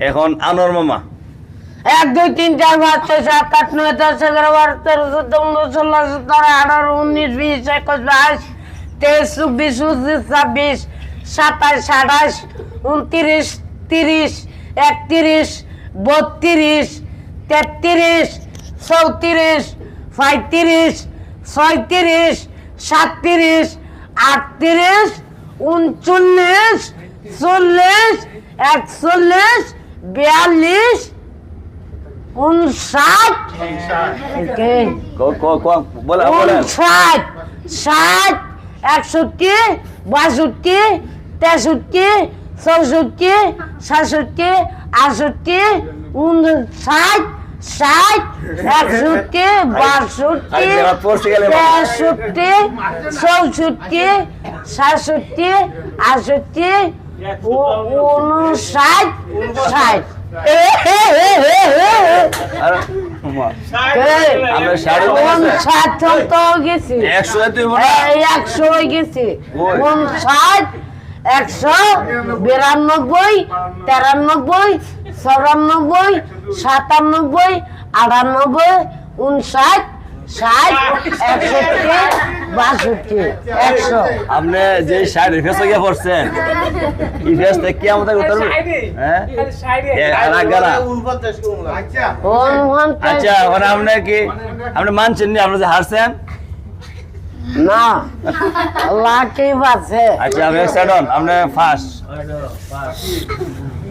এখন আনোয়ার মামা। এক, দুই, তিন, চার, পাঁচ, ছয়, সাত, আট, নয়, দশ, এগারো, বারো, তেরো, চোদ্দ, পনেরো, ষোলো, সতেরো, আঠারো, উনিশ, বিশ, একুশ, বাইশ, তেইশ, চব্বিশ, পঁচিশ, ছাব্বিশ সাতাশ আঠাশ উনত্রিশ, তিরিশ, একত্রিশ, বত্রিশ, তেত্রিশ, চৌত্রিশ, পঁয়ত্রিশ, ছয়ত্রিশ, সাতত্রিশ, আটত্রিশ, উনচল্লিশ, চল্লিশ, একচল্লিশ বিয়াল্লিশ উনষাট। উনষাট ষাট একষট্টি বাষট্টি তেষট্টি চৌষট্টি সাতষট্টি আটষট্টি উনষাট ষাট একষট্টি বাষট্টি তেষট্টি চৌষট্টি সাতষট্টি আটষট্টি উনষাট ষাট। একশো হয়ে গেছি। উনষাট একশো বিরানব্বই তেরানব্বই চৌরানব্বই সাতানব্বই আটানব্বই উনষাট ষাট একষট্টি বাষট্টি একশো। আপনি যে শাড়ির ফেসে গিয়ে পড়ছেন থেকে আমাদের উত্তর হ্যাঁ? আচ্ছা। ওখানে আপনি কি আপনি মানছেন নি? আপনি যে হারছেন? না লাকি আছে আচ্ছা আপনি ফার্স্ট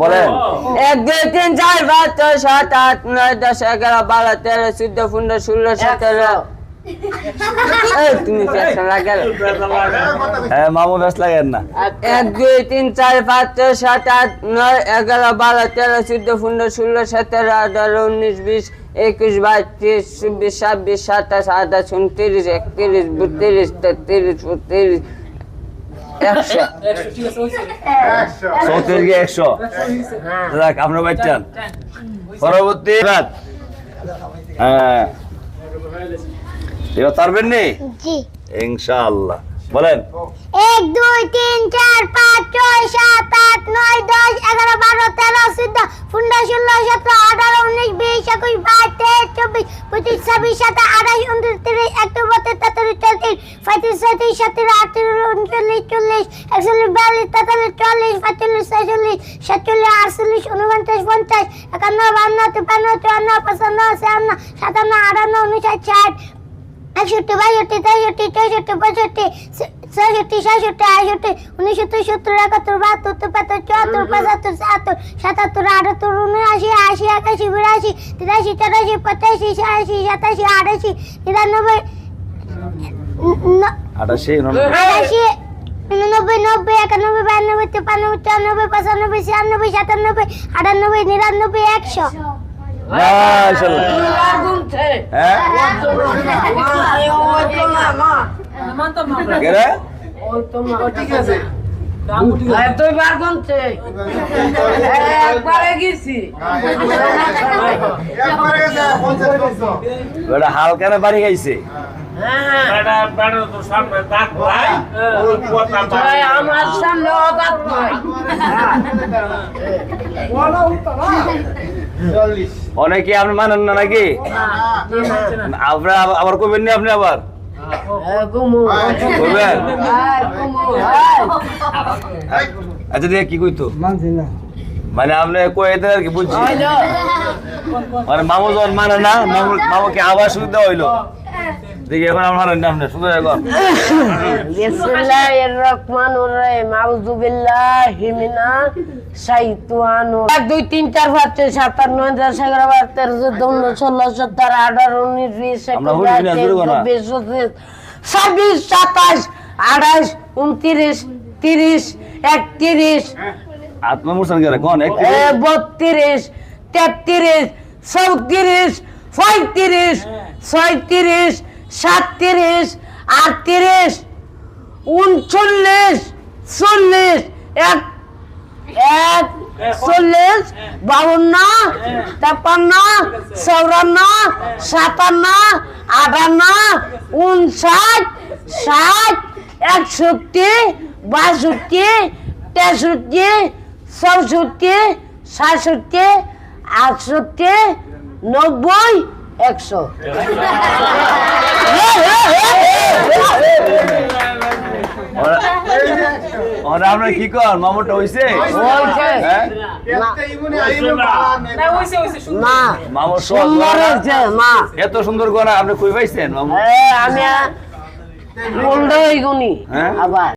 বলেন। এক দুই তিন চার পাঁচ ছয় সাত আট নয় দশ এগারো বারো তেরো চোদ্দ পনেরো ষোলো সতেরো। মামু ব্যস্ত লাগেন না। এক দুই তিন চার পাঁচ ছয় সাত আট নয় এগারো বারো তেরো চোদ্দ পনেরো ষোলো সতেরো আঠারো উনিশ বিশ একুশ বাইশ তেইশ চব্বিশ ছাব্বিশ সাতাশ আঠাশ উনত্রিশ একত্রিশ বত্রিশ তেত্রিশ বত্রিশ একশো। চৌত্রিশ গিয়ে একশো। যাক আপনার বাচ্চান পরবর্তী রাত হ্যাঁ। এবার পারবেন নি ইনশাআল্লাহ। বলেন। এক দুই তিন চার পাঁচ ছয় সাত আট নয় দশ এগারো বারো তেরো চোদ্দ পনেরো ষোলো সতেরো আঠারো উনিশ বিশ একুশ বাইশ তেইশ চব্বিশ পঁচিশ ছাব্বিশ সাতাশ আঠাশ উনত্রিশ তিরিশ একত্রিশ বত্রিশ তেত্রিশ চৌত্রিশ পঁয়ত্রিশ ছয়ত্রিশ সাতত্রিশ আটত্রিশ উনচল্লিশ চল্লিশ একচল্লিশ বিয়াল্লিশ তেতাল্লিশ চল্লিশ পঁয়তাল্লিশ ছয়চল্লিশ সাতচল্লিশ আটচল্লিশ উনপঞ্চাশ পঞ্চাশ একান্ন বান্ন তিপ্পান্ন চুয়ান্ন পঁচান্ন ছিয়ান্ন সাতান্ন আটান্ন উনষাট ষাট একষট্টি বাষট্টি তেষট্টি চৌষট্টি পঁয়ষট্টি ছষট্টি সাতষট্টি আটষট্টি উনসত্তর সত্তর একাত্তর বাহাত্তর তিপ্পাত্তর চুয়াত্তর পঁচাত্তর সাতাত্তর সাতাত্তর আটাত্তর উনআশি আশি একাশি বিরাশি তিরাশি চৌরাশি পঁচাশি ছিয়াশি সাতাশি আটাশি নিরানব্বই আটাশি উননব্বই। নব্বই একানব্বই বায়ানব্বই তিপ্পানব্বই চুরানব্বই পঁচানব্বই ছিয়ানব্বই সাতানব্বই আটানব্বই নিরানব্বই একশো। হ্যাঁ? হালকা বাড়ি গাইছে। আমার সামনে অবাক নয় অনেকে আপনি মানেন না নাকি? আপনার আবার- আবার কবেন নি আপনি আবার? আচ্ছা দিয়ে কি কইতো? মানে আপনি কইতে আর কি বুঝছি? মানে মামু যখন মানে না মামু মামুকে আবার সুবিধা হইল। দেখি এখন আমার হারেন না শুধু এখন বিসমিল্লাহির রহমানির রহিম আউযু বিল্লাহি মিনাশ শাইতানির এক দুই তিন চার পাঁচ ছয় সাত আট নয় দশ এগারো বারো তেরো চোদ্দ পনেরো ষোলো সতেরো আঠারো উনিশ বিশ। চব্বিশ পঁচিশ ছাব্বিশ সাতাশ আঠাশ উনত্রিশ তিরিশ একত্রিশ আত্মা মুরসান করে কোন বত্রিশ তেত্রিশ চৌত্রিশ পঁয়ত্রিশ ছয়ত্রিশ সাতত্রিশ, আটত্রিশ, উনচল্লিশ, চল্লিশ, এক এক, চল্লিশ, বাউন্ন তেপান্ন চৌরান্ন, সাতান্ন, আটান্ন, উনষাট, ষাট, একষট্টি, বাষট্টি, তেষট্টি, চৌষট্টি, সাতষট্টি, আটষট্টি, নব্বই, একশো। ওরা ওরা কি কর? মামুটা হইছে? না হ্যাঁ? সুন্দর। হয়েছে মা। এত সুন্দর গনা আপনি কই পাইছেন মামু আমি গুনি হ্যাঁ? আবার।